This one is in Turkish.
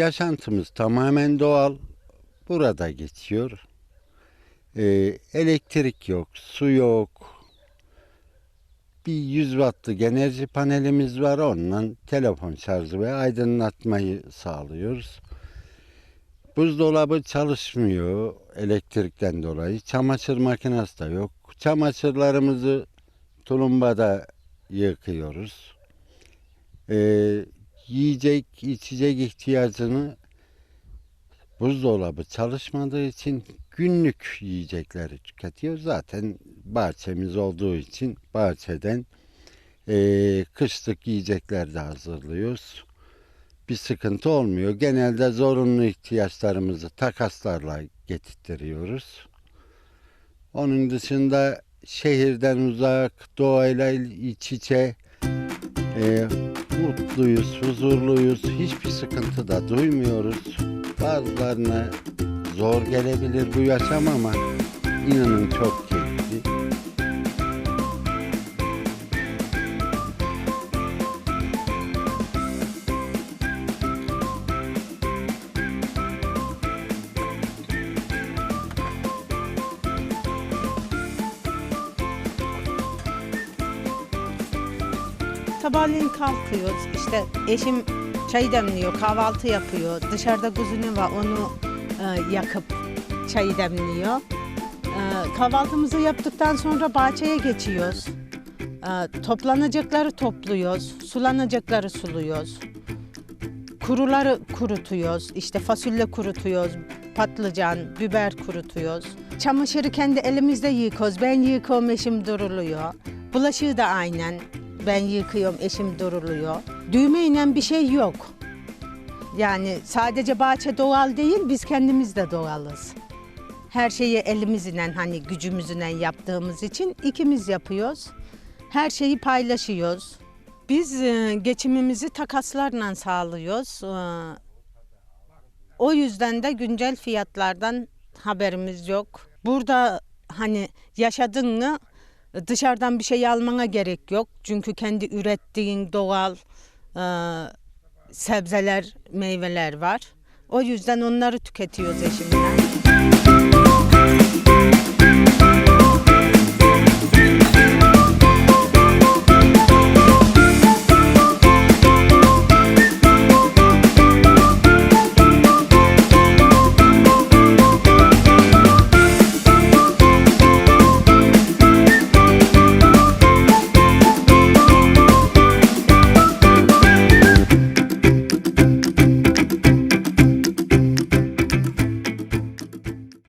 yaşantımız tamamen doğal. Burada geçiyor. Ee, elektrik yok, su yok. Bir 100 wattlık enerji panelimiz var. Onunla telefon şarjı ve aydınlatmayı sağlıyoruz. Buzdolabı çalışmıyor elektrikten dolayı. Çamaşır makinesi de yok. Çamaşırlarımızı tulumbada yıkıyoruz. Ee, yiyecek, içecek ihtiyacını buzdolabı çalışmadığı için günlük yiyecekleri tüketiyor. Zaten bahçemiz olduğu için bahçeden eee kışlık yiyecekler de hazırlıyoruz. Bir sıkıntı olmuyor. Genelde zorunlu ihtiyaçlarımızı takaslarla getirtiyoruz. Onun dışında şehirden uzak, doğayla iç içe eee, mutluyuz, huzurluyuz. Hiçbir sıkıntı da duymuyoruz. Bazılarına zor gelebilir bu yaşam ama inanın çok Sabahleyin kalkıyoruz. İşte eşim çay demliyor, kahvaltı yapıyor. Dışarıda kuzunu var, onu e, yakıp çayı demliyor. E, kahvaltımızı yaptıktan sonra bahçeye geçiyoruz. E, toplanacakları topluyoruz, sulanacakları suluyoruz. Kuruları kurutuyoruz, işte fasulye kurutuyoruz, patlıcan, biber kurutuyoruz. Çamaşırı kendi elimizde yıkıyoruz. Ben yıkıyorum, eşim duruluyor. Bulaşığı da aynen. Ben yıkıyorum, eşim duruluyor. Düğmeyle bir şey yok. Yani sadece bahçe doğal değil, biz kendimiz de doğalız. Her şeyi elimizle hani gücümüzle yaptığımız için ikimiz yapıyoruz. Her şeyi paylaşıyoruz. Biz e, geçimimizi takaslarla sağlıyoruz. E, o yüzden de güncel fiyatlardan haberimiz yok. Burada hani yaşadın mı dışarıdan bir şey almana gerek yok. Çünkü kendi ürettiğin doğal e, sebzeler, meyveler var. O yüzden onları tüketiyoruz eşimle.